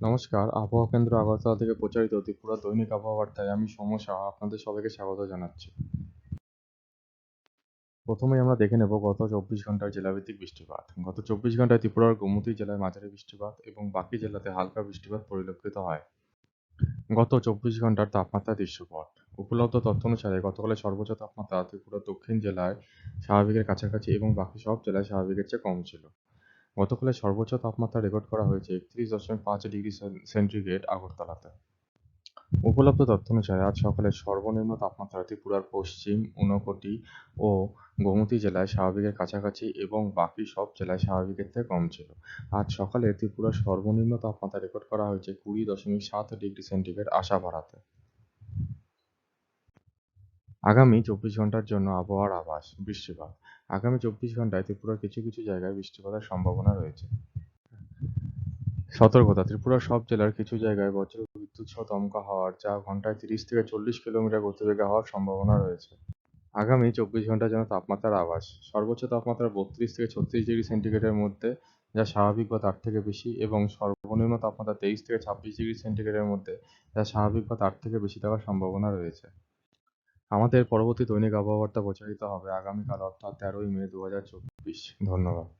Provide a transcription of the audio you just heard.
নমস্কার, আবহাওয়া কেন্দ্র আগরতলা থেকে প্রচারিত ত্রিপুরা দৈনিক আবহাওয়া বার্তায় আমি সৌম্য সাহা আপনাদের সবাইকে স্বাগত জানাচ্ছি। প্রথমে আমরা দেখে নেব গত চব্বিশ ঘণ্টার জেলাভিত্তিক বৃষ্টিপাত। গত চব্বিশ ঘন্টায় ত্রিপুরার গোমতী জেলায় মাঝারি বৃষ্টিপাত এবং বাকি জেলাতে হালকা বৃষ্টিপাত পরিলক্ষিত হয়। গত চব্বিশ ঘণ্টার তাপমাত্রা দৃশ্যপট। উপলব্ধ তথ্য অনুসারে গতকালের সর্বোচ্চ তাপমাত্রা ত্রিপুরা দক্ষিণ জেলায় স্বাভাবিকের কাছাকাছি এবং বাকি সব জেলায় স্বাভাবিকের চেয়ে কম ছিল। গতকালের সর্বোচ্চ তাপমাত্রা রেকর্ড করা হয়েছে একত্রিশ দশমিক পাঁচ ডিগ্রি সেন্টিগ্রেড আগরতলাতে। উপলব্ধ তথ্য অনুসারে আজ সকালে সর্বনিম্ন তাপমাত্রা ত্রিপুরার পশ্চিম ঊনকোটি ও গোমতী জেলায় স্বাভাবিকের কাছাকাছি এবং বাকি সব জেলায় স্বাভাবিকের থেকে কম ছিল। আজ সকালে ত্রিপুরার সর্বনিম্ন তাপমাত্রা রেকর্ড করা হয়েছে কুড়ি দশমিক সাত ডিগ্রি সেন্টিগ্রেড আশা আশাভাড়াতে আগামী চব্বিশ ঘণ্টার জন্য আবহাওয়ার আভাস, বৃষ্টিপাত। আগামী চব্বিশ ঘন্টায় ত্রিপুরার কিছু কিছু জায়গায় বৃষ্টিপাতের সম্ভাবনা রয়েছে। সতর্কতা, ত্রিপুরার সব জেলার কিছু জায়গায় বজ্র বিদ্যুৎ সহ দমকা হওয়ার যা ঘন্টায় তিরিশ থেকে চল্লিশ কিলোমিটার গতিবেগে হওয়ার সম্ভাবনা রয়েছে। আগামী চব্বিশ ঘণ্টার জন্য তাপমাত্রার আভাস, সর্বোচ্চ তাপমাত্রা বত্রিশ থেকে ছত্রিশ ডিগ্রি সেন্টিগ্রেডের মধ্যে, যা স্বাভাবিক বা তার থেকে বেশি, এবং সর্বনিম্ন তাপমাত্রা তেইশ থেকে ছাব্বিশ ডিগ্রি সেন্টিগ্রেডের মধ্যে, যা স্বাভাবিক বা তার থেকে বেশি থাকার সম্ভাবনা রয়েছে। আমাদের পরবর্তী দৈনিক আবহাওয়া বার্তা প্রচারিত হবে আগামীকাল, অর্থাৎ তেরোই মে দু হাজার চব্বিশ। ধন্যবাদ।